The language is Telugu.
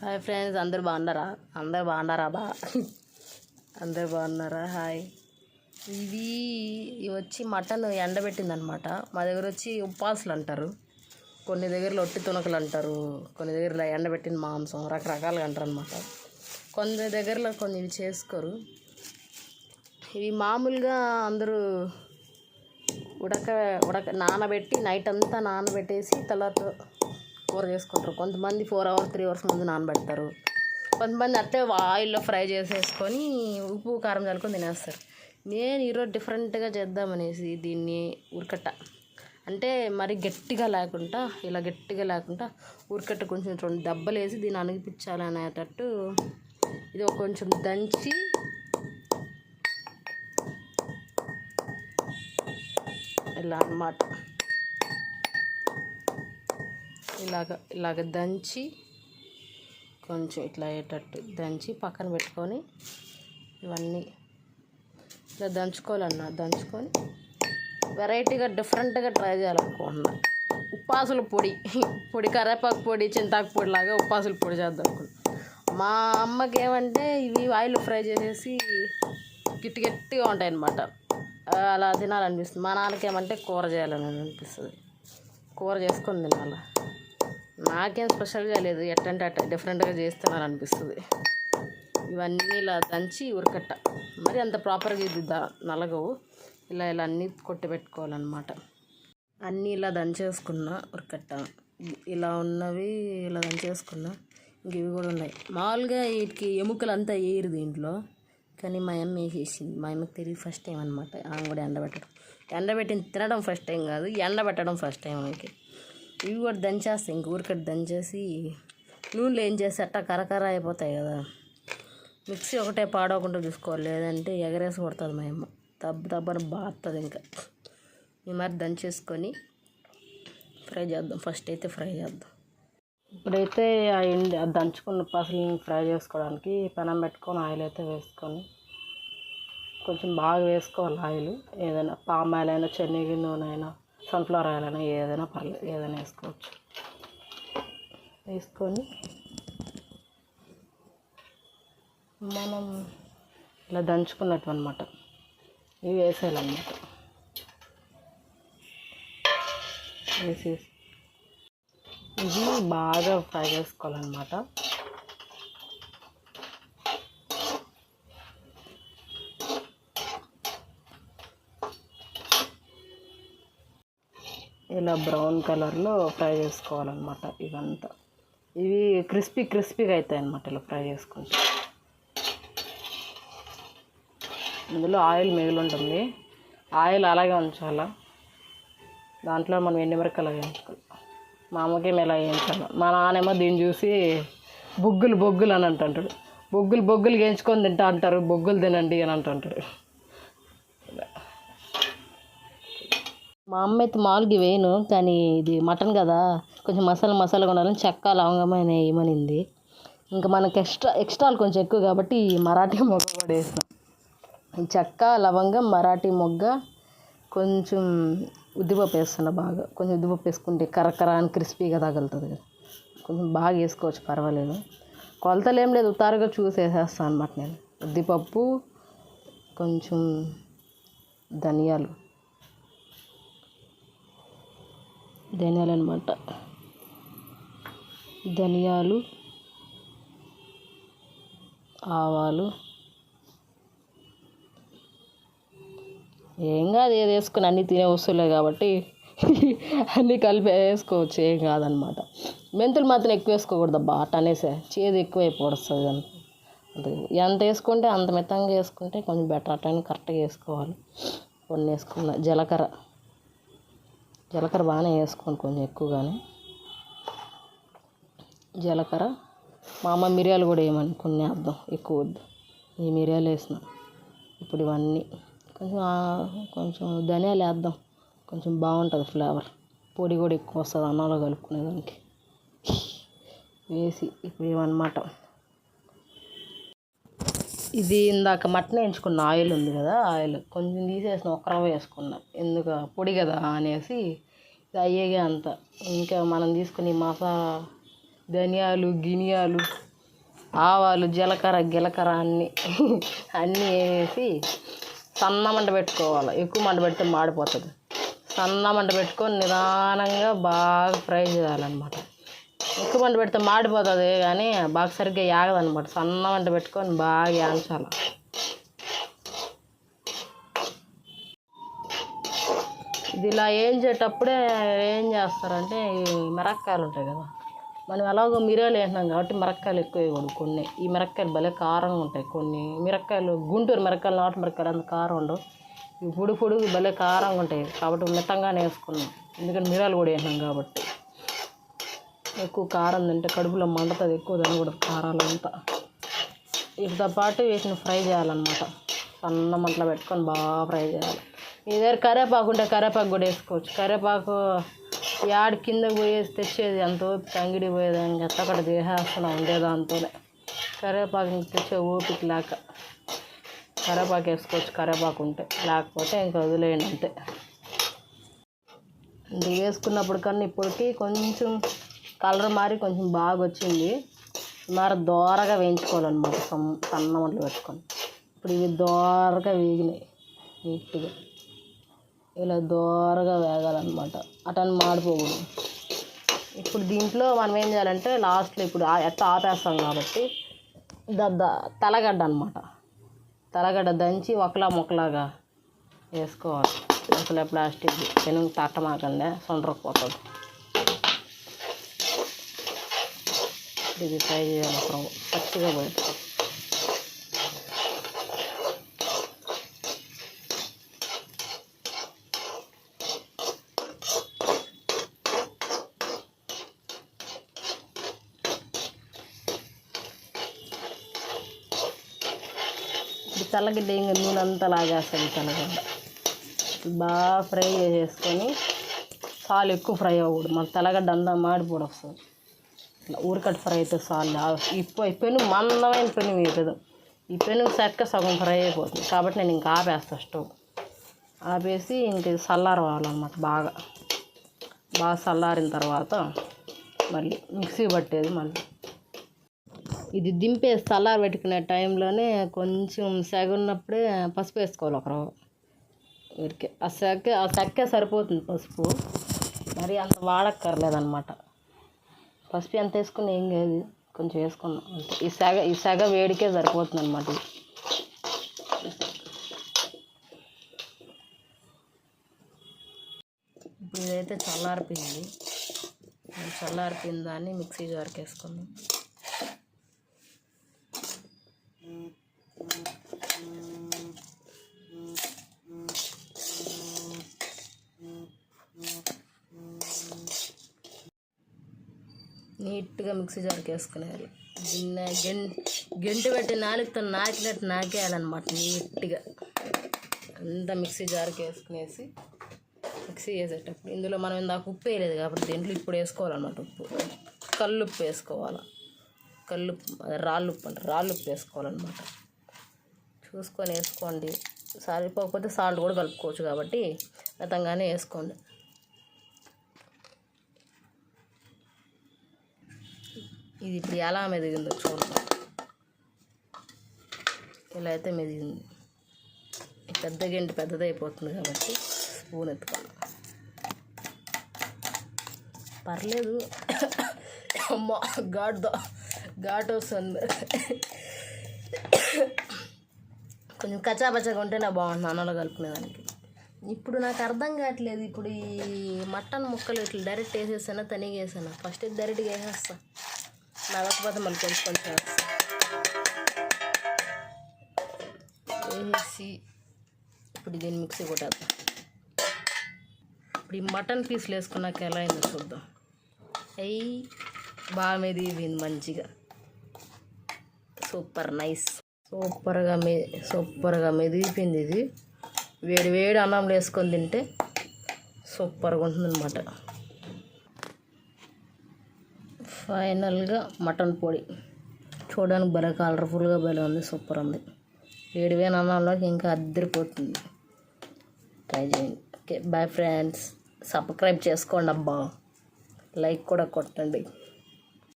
హాయ్ ఫ్రెండ్స్ అందరు బాగున్నారా? అందరు బాగున్నారా బా? అందరు బాగున్నారా? హాయ్ ఇది ఇవి వచ్చి మటన్ ఎండబెట్టింది అనమాట మా దగ్గర వచ్చి ఉపాసులు అంటారు. కొన్ని దగ్గరలో ఒట్టి తునకలు అంటారు. కొన్ని దగ్గర ఎండబెట్టిన మాంసం రకరకాలుగా అంటారు అనమాట కొన్ని దగ్గరలో కొన్ని ఇవి చేసుకోరు. ఇవి మామూలుగా అందరూ ఉడక ఉడక నానబెట్టి నైట్ అంతా నానబెట్టేసి తర్వాత కూర చేసుకుంటారు. కొంతమంది ఫోర్ అవర్స్ త్రీ అవర్స్ ముందు నానబెడతారు. కొంతమంది అట్టే ఆయిల్లో ఫ్రై చేసేసుకొని ఉప్పు కారం చల్లుకొని తినేస్తారు. నేను ఈరోజు డిఫరెంట్గా చేద్దామనేసి దీన్ని ఉరకట్ట. అంటే మరి గట్టిగా లేకుండా ఇలా గట్టిగా లేకుండా ఉరకట్ట కొంచెం రెండు దెబ్బలు వేసి దీన్ని అణిగిపించాలి అనేటట్టు ఇది కొంచెం దంచి ఇలా అన్నమాట. ఇలాగ ఇలాగ దంచి కొంచెం ఇట్లా అయ్యేటట్టు దంచి పక్కన పెట్టుకొని ఇవన్నీ ఇలా దంచుకోవాలన్న దంచుకొని వెరైటీగా డిఫరెంట్గా ట్రై చేయాలనుకుంటున్నా. ఉప్పాసుల పొడి పొడి కరేపాకు పొడి చింతాకు పొడి లాగా ఉప్పాసుల పొడి చేద్దాం అనుకున్నా మా అమ్మకి ఏమంటే ఇవి ఆయిల్ ఫ్రై చేసేసి గిట్టి గట్టిగా ఉంటాయి అన్నమాట అలా తినాలనిపిస్తుంది. మా నాన్నకి ఏమంటే కూర చేయాలని అనిపిస్తుంది. కూర చేసుకొని తినాలి? నాకేం స్పెషల్గా లేదు. ఎట్టంటే అట్ట డిఫరెంట్గా చేస్తున్నాను అనిపిస్తుంది ఇవన్నీ ఇలా దంచి ఉరకట్ట. మరి అంత ప్రాపర్గా ఇది నలగవు. ఇలా ఇలా అన్నీ కొట్టి పెట్టుకోవాలన్నమాట. అన్నీ ఇలా దంచేసుకున్నా ఉరకట్ట. ఇలా ఉన్నవి ఇలా దంచేసుకున్నా. ఇంక ఇవి కూడా ఉన్నాయి. మామూలుగా వీటికి ఎముకలు అంతా వేయరు దీంట్లో. కానీ మా అమ్మ వేసేసింది. మా అమ్మకి తెలియదు ఫస్ట్ టైం అనమాట ఆమె కూడా ఎండబెట్టడం. ఎండబెట్టిన తినడం ఫస్ట్ టైం కాదు ఎండబెట్టడం ఫస్ట్ టైం ఆమెకి. ఇవి కూడా దంచేస్తాయి ఇంక ఊరికట్టు దంచేసి నూనెలో ఏం చేస్తే అట్టా కరకర అయిపోతాయి కదా. మిక్సీ ఒకటే పాడవకుండా చూసుకోవాలి. లేదంటే ఎగరేసి కొడుతుంది మా అమ్మ. దబ్బ దబ్బన బాగుతుంది ఇంకా. ఈ మరి దంచేసుకొని ఫ్రై చేద్దాం. ఫస్ట్ అయితే ఫ్రై చేద్దాం. ఇప్పుడైతే ఆ ఎండి దంచుకున్న పసలని ఫ్రై చేసుకోవడానికి పెనం పెట్టుకొని ఆయిల్ అయితే వేసుకొని కొంచెం బాగా వేసుకోవాలి ఆయిల్. ఏదైనా పామ్ ఆయిల్ అయినా శనగ నూనె అయినా. సన్ఫ్లవర్ ఆయిల్ అయినా ఏదైనా పర్లేదు ఏదైనా వేసుకోవచ్చు. వేసుకొని మనం ఇలా దంచుకున్నట్టు అనమాట ఇవి వేసేయాలన్నమాట. వేసేసి ఇది బాగా ఫ్రై చేసుకోవాలన్నమాట. ఇలా బ్రౌన్ కలర్లో ఫ్రై చేసుకోవాలన్నమాట ఇవంతా ఇవి క్రిస్పీ క్రిస్పీగా అవుతాయి అన్నమాట ఇలా ఫ్రై చేసుకుంటే. ఇందులో ఆయిల్ మిగిలి ఉంటుంది ఆయిల్ అలాగే ఉంచాలా? దాంట్లో మనం ఎన్ని వరకు అలా వేయించుకోవాలి? మా అమ్మకేమో ఎలా వేయించాలి. మా నాన్నేమో దీన్ని చూసి బొగ్గులు బొగ్గులు అని అంటుంటాడు. బొగ్గులు బొగ్గులు వేయించుకొని తింటా అంటారు. బొగ్గులు తినండి అని అంటుంటాడు. మా అమ్మ అయితే మామూలుగా వేయను కానీ ఇది మటన్ కదా కొంచెం మసాలా మసాలాగా ఉండాలని చెక్క లవంగమైన వేయమనింది. ఇంకా మనకి ఎక్స్ట్రా ఎక్స్ట్రాలు కొంచెం ఎక్కువ కాబట్టి మరాఠీ మొగ్గ కూడా వేసిన. చెక్క లవంగం మరాఠీ మొగ్గ కొంచెం ఉద్దిపప్పు వేస్తున్నా బాగా. కొంచెం ఉద్దిపప్పు వేసుకుంటే కరకర అని క్రిస్పీగా తగులుతుంది కదా. కొంచెం బాగా వేసుకోవచ్చు పర్వాలేదు. కొలతలు ఏం లేదు ఉతారుగా చూసి వేసేస్తాను అనమాట నేను. ఉద్దిపప్పు కొంచెం ధనియాలు. ధనియాలు అనమాట ధనియాలు ఆవాలు. ఏం కాదు ఏది వేసుకుని అన్నీ తినే వస్తువులే కాబట్టి అన్నీ కలిపి వేసుకోవచ్చు ఏం కాదనమాట. మెంతులు మాత్రం ఎక్కువ వేసుకోకూడదు అబ్బా అనేసే. చేదు ఎక్కువ అయిపోతుంది అంతే. ఎంత వేసుకుంటే అంత మితంగా వేసుకుంటే కొంచెం బెటర్ అట్టని కరెక్ట్గా వేసుకోవాలి. కొన్ని వేసుకున్న. జీలకర్ర. జీలకర్ర బాగానే వేసుకోండి కొంచెం ఎక్కువగానే. జీలకర్ర మా అమ్మ మిరియాలు కూడా వేయమని కొన్ని వేద్దాం ఎక్కువ వద్దు. ఈ మిరియాలు వేసిన. ఇప్పుడు ఇవన్నీ. కొంచెం కొంచెం ధనియాలు వేద్దాం. కొంచెం బాగుంటుంది ఫ్లేవర్. పొడి కూడా ఎక్కువ వస్తుంది అన్నంలో కలుపుకునేదానికి వేసి ఇప్పుడు ఇవన్నమాట ఇది ఇందాక మటన్ వేయించుకున్న ఆయిల్ ఉంది కదా ఆయిల్. కొంచెం తీసేసిన ఒక రవ్వ వేసుకున్నా. ఎందుకు? పొడి కదా అనేసి ఇది అయ్యేగా అంత. ఇంకా మనం తీసుకుని మసాలా ధనియాలు గినియాలు ఆవాలు జీలకర్ర గిలకర్ర అన్నీ అన్నీ వేసి సన్న మంట పెట్టుకోవాలి. ఎక్కువ మంట పెడితే మాడిపోతుంది. సన్న మంట పెట్టుకొని నిదానంగా బాగా ఫ్రై చేయాలన్నమాట. ఎక్కువ మంట పెడితే మాడిపోతుంది కానీ బాగా సరిగ్గా యాగదనమాట సన్న మంట పెట్టుకొని బాగా యాంచాలి. ఇది ఇలా వేయించేటప్పుడే ఏం చేస్తారంటే ఈ మిరక్కాయలు ఉంటాయి కదా మనం ఎలాగో మిరియాలు వేసినాం కాబట్టి మిరక్కాయలు ఎక్కువ వేయకూడదు కొన్ని. ఈ మిరక్కాయలు భలే కారంగా ఉంటాయి కొన్ని. మిరక్కాయలు గుంటూరు మిరక్కాయలు నాటు మిరక్కాయలు అంత కారం ఉండవు. ఈ పొడి పొడుగు భలే కారంగా ఉంటాయి కాబట్టి మితంగానే వేసుకున్నాం. ఎందుకంటే మిరియాలు కూడా వేసినాం కాబట్టి. ఎక్కువ కారం తింటే కడుపులో మండుతుంది ఎక్కువ తినకూడదు కారాలు అంతా. వీటితో పాటు వీటిని ఫ్రై చేయాలన్నమాట. సన్న మంటలో పెట్టుకొని బాగా ఫ్రై చేయాలి. మీ దగ్గర కరివేపాకు ఉంటే కరేపాకు కూడా వేసుకోవచ్చు. కరివేపాకు యాడ్ కింద పోయేసి తెచ్చేది అంత ఓపిక అంగిడి పోయేది ఎంత అక్కడ చేసేస్తున్నాం ఉండేదాంతోనే కరేపాకు కరివేపాకు తెచ్చే ఓపిక లేక కరివేపాకు వేసుకోవచ్చు. కరేపాకు ఉంటే లేకపోతే ఇంకా వదిలేయండి అంతే. ఇది వేసుకున్నప్పుడు కన్నా ఇప్పటికీ కొంచెం కలర్ మారి కొంచెం బాగా వచ్చింది మరి దోరగా వేయించుకోవాలన్నమాట. సన్న సన్న మంటలు పెట్టుకొని. ఇప్పుడు ఇవి దోరగా వేగినాయి నీట్గా. ఇలా దోరగా వేగాలన్నమాట. అటని మాడిపోకూడదు. ఇప్పుడు దీంట్లో మనం ఏం చేయాలంటే లాస్ట్లో ఇప్పుడు ఎట్లా ఆపేస్తాం కాబట్టి దద్ద తలగడ్డ అనమాట తలగడ్డ దంచి ఒకలా మొక్కలాగా వేసుకోవాలి. అసలు ప్లాస్టిక్ పెనుగు తట్టమాకండి సొండ్రకపోతుంది ఇది ఫ్రై చేయాలి అప్పుడు పచ్చిగా పోయి ఇప్పుడు తెల్లగడ్డ ఇంకా నూనె అంతా లాగేస్తుంది తెల్లగడ్డ. బాగా ఫ్రై చేసేసుకొని పాలు ఎక్కువ ఫ్రై అవ్వకూడదు. మన తెల్లగడ్డ అంతా మాడిపోడు వస్తుంది ఇట్లా ఊరికట్ ఫ్రై అయితే చాలు. ఈ పెను మందమైన పెను వేయదు ఈ పెను సరిగ్గా సగం ఫ్రై అయిపోతుంది. కాబట్టి నేను ఇంకా ఆపేస్తాను స్టవ్. ఆపేసి ఇంక ఇది చల్లారవాలన్నమాట బాగా. బాగా చల్లారిన తర్వాత మళ్ళీ మిక్సీ పట్టేది మళ్ళీ. ఇది దింపే చల్లారి పెట్టుకునే టైంలోనే కొంచెం సెగ ఉన్నప్పుడే పసుపు వేసుకోవాలి ఒకరు ఊరికే ఆ సెక్క ఆ సెక్కే సరిపోతుంది పసుపు. మరి అంత వాడక్కర్లేదన్నమాట. పసుపు ఎంత వేసుకుని ఏం కాదు. కొంచెం వేసుకున్నాం ఈ సగ ఈ సగ వేడికే సరిపోతుంది అనమాట ఇప్పుడు ఇదైతే చల్లారిపోయింది. ఈ దాన్ని మిక్సీ జార్కి వేసుకున్నాం నీట్గా మిక్సీ జార్కి వేసుకునేయాలి. గిన్నె గెం గెంటు పెట్టి నాలుగుతో నాకినట్టు నాకేయాలన్నమాట నీట్గా. అంతా మిక్సీ జార్కి వేసుకునేసి మిక్సీ చేసేటప్పుడు ఇందులో మనం ఇందాక ఉప్పు వేయలేదు కాబట్టి దీంట్లో ఇప్పుడు వేసుకోవాలన్నమాట ఉప్పు. కల్లు ఉప్పు వేసుకోవాలి. కల్లుప్పు రాళ్ళు ఉప్పు అంటే రాళ్ళు ఉప్పు వేసుకోవాలన్నమాట. చూసుకొని వేసుకోండి. సరిపోకపోతే సాల్ట్ కూడా కలుపుకోవచ్చు కాబట్టి మితంగానే వేసుకోండి. ఇది ఇప్పుడు ఎలా మెదిగిందో చూడండి ఇలా అయితే మెదిగింది. పెద్ద గంటి పెద్దదైపోతుంది కాబట్టి స్పూన్ ఎత్తుకోవాలి. పర్లేదు. అమ్మ ఘాటు ఘాటు వస్తుంది. కొంచెం కచ్చాపచ్చగా ఉంటేనే బాగుంటుంది అన్నంలో కలుపుకునేదానికి. ఇప్పుడు నాకు అర్థం కావట్లేదు ఇప్పుడు ఈ మటన్ ముక్కలు ఇట్లా డైరెక్ట్ వేసేసానా తనిగి వేసానా ఫస్ట్ డైరెక్ట్గా వేసేస్తాను నడకపోతే మళ్ళీ కొంచెం కొంచెం వేసి ఇప్పుడు దీన్ని మిక్సీ కొట్టేద్దాం. ఇప్పుడు ఈ మటన్ పీసులు వేసుకున్నాక ఎలా అయిందో చూద్దాం. అయ్యి బాగా మెదిగిపోయింది మంచిగా. Super nice. సూపర్గా మె సూపర్గా మెదిగిపోయింది ఇది. వేడి వేడి అన్నంలో వేసుకొని తింటే సూపర్గా ఉంటుందన్నమాట. ఫైనల్గా మటన్ పొడి. చూడడానికి భలే కలర్ఫుల్గా భలే ఉంది సూపర్ ఉంది. వేడి వేల అన్నంలోకి ఇంకా అద్దరిపోతుంది. ట్రై చేయండి. ఓకే బాయ్ ఫ్రెండ్స్ సబ్స్క్రైబ్ చేసుకోండి అబ్బా లైక్ కూడా కొట్టండి.